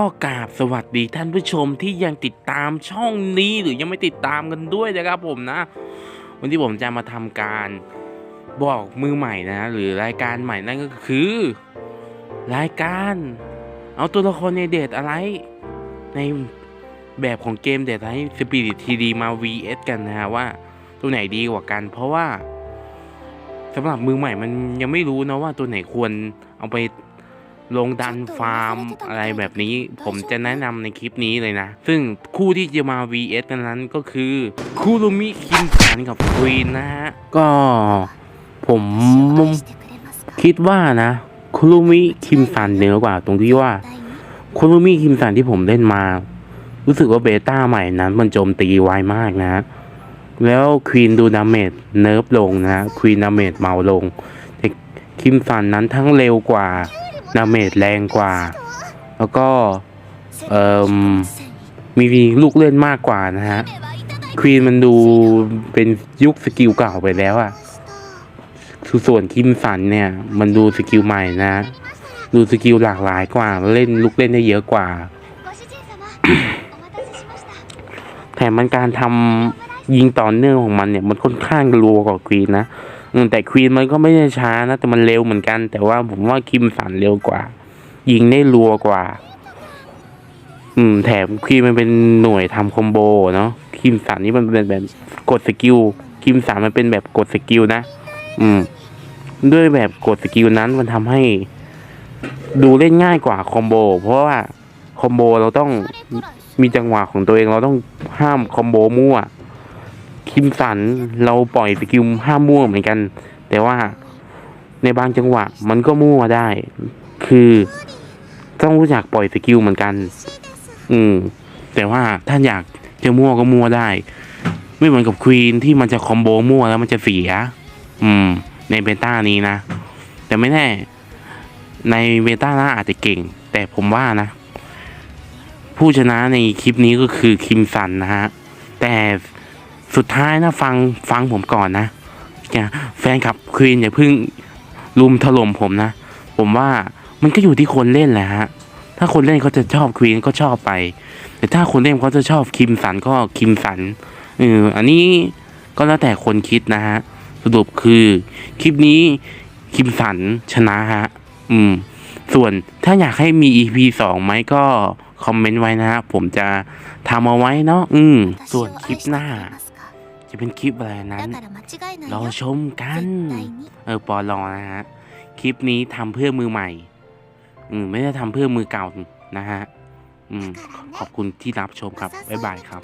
ก็กราบสวัสดีท่านผู้ชมที่ยังติดตามช่องนี้หรือยังไม่ติดตามกันด้วยนะครับผมนะ วันที่ผมจะมาทำการบอกมือใหม่นะ หรือรายการใหม่นั่นก็คือ รายการ เอาตัวละครในเดทอะไร ในแบบของเกมเดทไลท์สปิริตทีดีมา vs กันนะฮะว่า ตัวไหนดีกว่ากัน เพราะว่าสำหรับมือใหม่มันยังไม่รู้นะว่าตัวไหนควรเอาไป ลงดันฟาร์มอะไรแบบนี้ ผมจะแนะนำในคลิปนี้เลยนะ ซึ่งคู่ที่จะมา vs กันนั้นก็คือคูรุมิคิมสันกับควีนนะฮะ ก็ผมคิดว่านะคูรุมิคิมสันเหนือกว่า ตรงที่ว่าคูรุมิคิมสันที่ผมเล่นมา รู้สึกว่าเบต้าใหม่นั้น มันโจมตีไวมากนะ แล้วควีนดูดาเมจเนิร์ฟลงนะควีนดาเมจเมาลงแต่คิมสันนั้นทั้งเร็วกว่า ดาเมจแรงกว่า แล้วก็เอ่อมีลูกเล่นมากกว่านะฮะควีนมันดูเป็นยุคสกิลเก่าไปแล้วอะคือส่วนคิมสันเนี่ย มันดูสกิลใหม่นะ ดูสกิลหลากหลายกว่า เล่นลูกเล่นได้เยอะกว่า แถมมันการทำยิงต่อเนื่องของมันเนี่ย มันค่อนข้างรัวกว่าควีนนะอืม แต่ควีนมันก็ไม่ได้ช้านะ แต่มันเร็วเหมือนกัน แต่ว่าผมว่าคิมสันเร็วกว่า ยิงได้รัวกว่า อืม แถมควีนมันเป็นหน่วยทำคอมโบเนาะคิมสันนี่มันเป็นแบบกดสกิลคิมสันมันเป็นแบบกดสกิลนะ อืม ด้วยแบบกดสกิลนั้นมันทำให้ ดูเล่นง่ายกว่าคอมโบเพราะว่าคอมโบเราต้องมีจังหวะของตัวเองเราต้องห้ามคอมโบมั่ว คิมสันเราปล่อยสกิลห้ามมั่วเหมือนกัน แต่ว่าในบางจังหวะมันก็มั่วได้ คือต้องรู้จักปล่อยสกิลเหมือนกัน อืม แต่ว่าถ้าอยากจะมั่วก็มั่วได้ ไม่เหมือนกับควีนที่มันจะคอมโบมั่วแล้วมันจะเสีย อืม ในเบต้านี้นะ แต่ไม่แน่ ในเบต้าน่าอาจจะเก่ง แต่ผมว่านะ ผู้ชนะในคลิปนี้ก็คือคิมสันนะฮะ แต่ สุดท้ายนะฟังฟังผมก่อนนะแฟนคลับควีนอย่าเพิ่งลุมถล่มผมนะ ผมว่ามันก็อยู่ที่คนเล่นแหละฮะถ้าคนเล่นเขาจะชอบควีนก็ชอบไป แต่ถ้าคนเล่นเขาจะชอบคิมสันก็คิมสันเอออันนี้ก็แล้วแต่คนคิดนะฮะสรุปคือคลิปนี้คิมสันชนะฮะอืม ส่วนถ้าอยากให้มี EP สองไหมก็คอมเมนต์ไว้นะฮะผมจะทำเอาไว้เนาะอืม ส่วนคลิปหน้า จะเป็นคลิปอะไรนั้นรอชมกันเออปอรอนะฮะคลิปนี้ทำเพื่อมือใหม่ อืมไม่ได้ทำเพื่อมือเก่านะฮะอืมขอบคุณที่รับชมครับบ๊ายบายครับ